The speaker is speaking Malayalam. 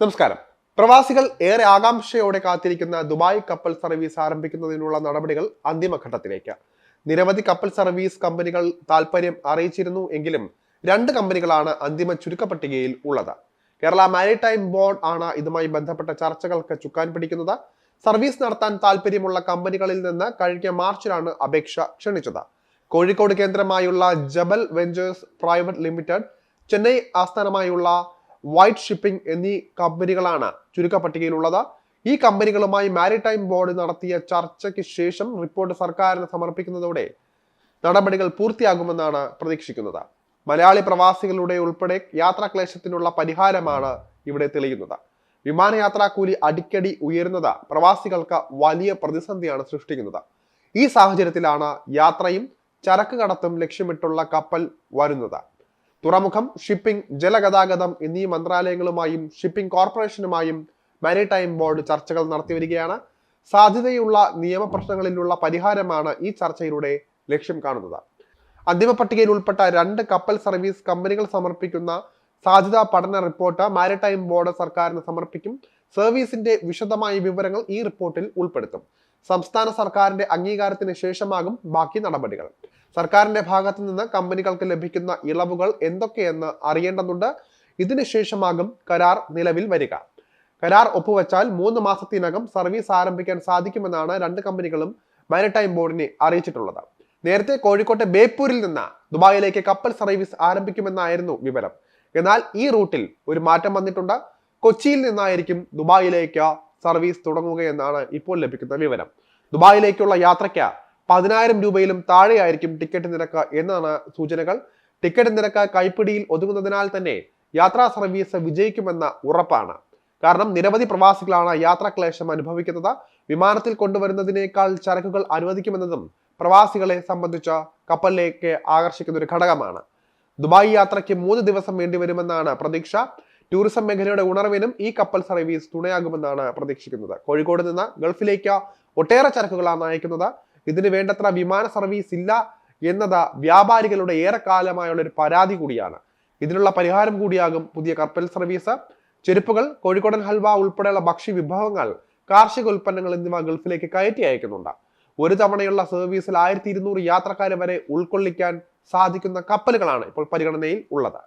നമസ്കാരം. പ്രവാസികൾ ഏറെ ആകാംക്ഷയോടെ കാത്തിരിക്കുന്ന ദുബായ് കപ്പൽ സർവീസ് ആരംഭിക്കുന്നതിനുള്ള നടപടികൾ അന്തിമഘട്ടത്തിലേക്ക് നിരവധി കപ്പൽ സർവീസ് കമ്പനികൾ താൽപ്പര്യം അറിയിച്ചിരുന്നു എങ്കിലും രണ്ട് കമ്പനികളാണ് അന്തിമ ചുരുക്കപ്പട്ടികയിൽ ഉള്ളത്. കേരള മാരിടൈം ബോർഡ് ആണ് ഇതുമായി ബന്ധപ്പെട്ട ചർച്ചകൾക്ക് ചുക്കാൻ പിടിക്കുന്നത്. സർവീസ് നടത്താൻ താൽപ്പര്യമുള്ള കമ്പനികളിൽ നിന്ന് കഴിഞ്ഞ മാർച്ചിലാണ് അപേക്ഷ ക്ഷണിച്ചത്. Kozhikode കേന്ദ്രമായുള്ള Jabal Ventures Private Limited Chennai ആസ്ഥാനമായുള്ള വൈറ്റ് ഷിപ്പിംഗ് എന്നീ കമ്പനികളാണ് ചുരുക്കപ്പട്ടികയിലുള്ളത്. ഈ കമ്പനികളുമായി മാരിടൈം ബോർഡ് നടത്തിയ ചർച്ചയ്ക്ക് ശേഷം റിപ്പോർട്ട് സർക്കാരിന് സമർപ്പിക്കുന്നതോടെ നടപടികൾ പൂർത്തിയാകുമെന്നാണ് പ്രതീക്ഷിക്കുന്നത്. മലയാളി പ്രവാസികളുടെ ഉൾപ്പെടെ യാത്രാക്ലേശത്തിനുള്ള പരിഹാരമാണ് ഇവിടെ തെളിയുന്നത്. വിമാനയാത്രാക്കൂലി അടിക്കടി ഉയരുന്നത് പ്രവാസികൾക്ക് വലിയ പ്രതിസന്ധിയാണ് സൃഷ്ടിക്കുന്നത്. ഈ സാഹചര്യത്തിലാണ് യാത്രയും ചരക്ക് കടത്തും ലക്ഷ്യമിട്ടുള്ള കപ്പൽ വരുന്നത്. തുറമുഖം ഷിപ്പിംഗ് ജലഗതാഗതം എന്നീ മന്ത്രാലയങ്ങളുമായും ഷിപ്പിംഗ് കോർപ്പറേഷനുമായും മാരിടൈം ബോർഡ് ചർച്ചകൾ നടത്തിവരികയാണ് സാധ്യതയുള്ള നിയമപ്രശ്നങ്ങളിലുള്ള പരിഹാരമാണ് ഈ ചർച്ചയിലൂടെ ലക്ഷ്യം കാണുന്നത്. അന്തിമ പട്ടികയിൽ ഉൾപ്പെട്ട രണ്ട് കപ്പൽ സർവീസ് കമ്പനികൾ സമർപ്പിക്കുന്ന സാധ്യതാ പഠന റിപ്പോർട്ട് മാരിടൈം ബോർഡ് സർക്കാരിന് സമർപ്പിക്കും. സർവീസിന്റെ വിശദമായ വിവരങ്ങൾ ഈ റിപ്പോർട്ടിൽ ഉൾപ്പെടുത്തും. സംസ്ഥാന സർക്കാരിന്റെ അംഗീകാരത്തിന് ശേഷമാകും ബാക്കി നടപടികൾ. സർക്കാരിന്റെ ഭാഗത്തു നിന്ന് കമ്പനികൾക്ക് ലഭിക്കുന്ന ഇളവുകൾ എന്തൊക്കെയെന്ന് അറിയേണ്ടതുണ്ട്. ഇതിനുശേഷമാകും കരാർ നിലവിൽ വരിക. കരാർ ഒപ്പുവെച്ചാൽ മൂന്ന് മാസത്തിനകം സർവീസ് ആരംഭിക്കാൻ സാധിക്കുമെന്നാണ് രണ്ട് കമ്പനികളും മാരിടൈം ബോർഡിനെ അറിയിച്ചിട്ടുള്ളത്. നേരത്തെ കോഴിക്കോട്ടെ ബേപ്പൂരിൽ നിന്ന് ദുബായിലേക്ക് കപ്പൽ സർവീസ് ആരംഭിക്കുമെന്നായിരുന്നു വിവരം. എന്നാൽ ഈ റൂട്ടിൽ ഒരു മാറ്റം വന്നിട്ടുണ്ട്. കൊച്ചിയിൽ നിന്നായിരിക്കും ദുബായിലേക്ക് സർവീസ് തുടങ്ങുകയെന്നാണ് ഇപ്പോൾ ലഭിക്കുന്ന വിവരം. ദുബായിലേക്കുള്ള യാത്രയ്ക്ക് പതിനായിരം രൂപയിലും താഴെയായിരിക്കും ടിക്കറ്റ് നിരക്ക് എന്നാണ് സൂചനകൾ. ടിക്കറ്റ് നിരക്ക് കൈപ്പിടിയിൽ ഒതുങ്ങുന്നതിനാൽ തന്നെ യാത്രാ സർവീസ് വിജയിക്കുമെന്ന ഉറപ്പാണ്. കാരണം നിരവധി പ്രവാസികളാണ് യാത്രാക്ലേശം അനുഭവിക്കുന്നത്. വിമാനത്തിൽ കൊണ്ടുവരുന്നതിനേക്കാൾ ചരക്കുകൾ അനുവദിക്കുമെന്നതും പ്രവാസികളെ സംബന്ധിച്ച കപ്പലിലേക്ക് ആകർഷിക്കുന്ന ഒരു ഘടകമാണ്. ദുബായ് യാത്രയ്ക്ക് മൂന്ന് ദിവസം വേണ്ടിവരുമെന്നാണ് പ്രതീക്ഷ. ടൂറിസം മേഖലയുടെ ഉണർവിനും ഈ കപ്പൽ സർവീസ് തുണയാകുമെന്നാണ് പ്രതീക്ഷിക്കുന്നത്. കോഴിക്കോട് നിന്ന് ഗൾഫിലേക്ക് ഒട്ടേറെ ചരക്കുകളാണ് അയക്കുന്നത്. ഇതിന് വേണ്ടത്ര വിമാന സർവീസ് ഇല്ല എന്നത് വ്യാപാരികളുടെ ഏറെക്കാലമായുള്ള ഒരു പരാതി കൂടിയാണ്. ഇതിനുള്ള പരിഹാരം കൂടിയാകും പുതിയ കപ്പൽ സർവീസ് ചെരുപ്പുകൾ കോഴിക്കോടൻ ഹൽവ ഉൾപ്പെടെയുള്ള ഭക്ഷ്യ വിഭവങ്ങൾ കാർഷിക ഉൽപ്പന്നങ്ങൾ എന്നിവ ഗൾഫിലേക്ക് കയറ്റി അയക്കുന്നുണ്ട്. ഒരു തവണയുള്ള സർവീസിൽ ആയിരത്തി ഇരുന്നൂറ് യാത്രക്കാരെ വരെ ഉൾക്കൊള്ളിക്കാൻ സാധിക്കുന്ന കപ്പലുകളാണ് ഇപ്പോൾ പരിഗണനയിൽ ഉള്ളത്.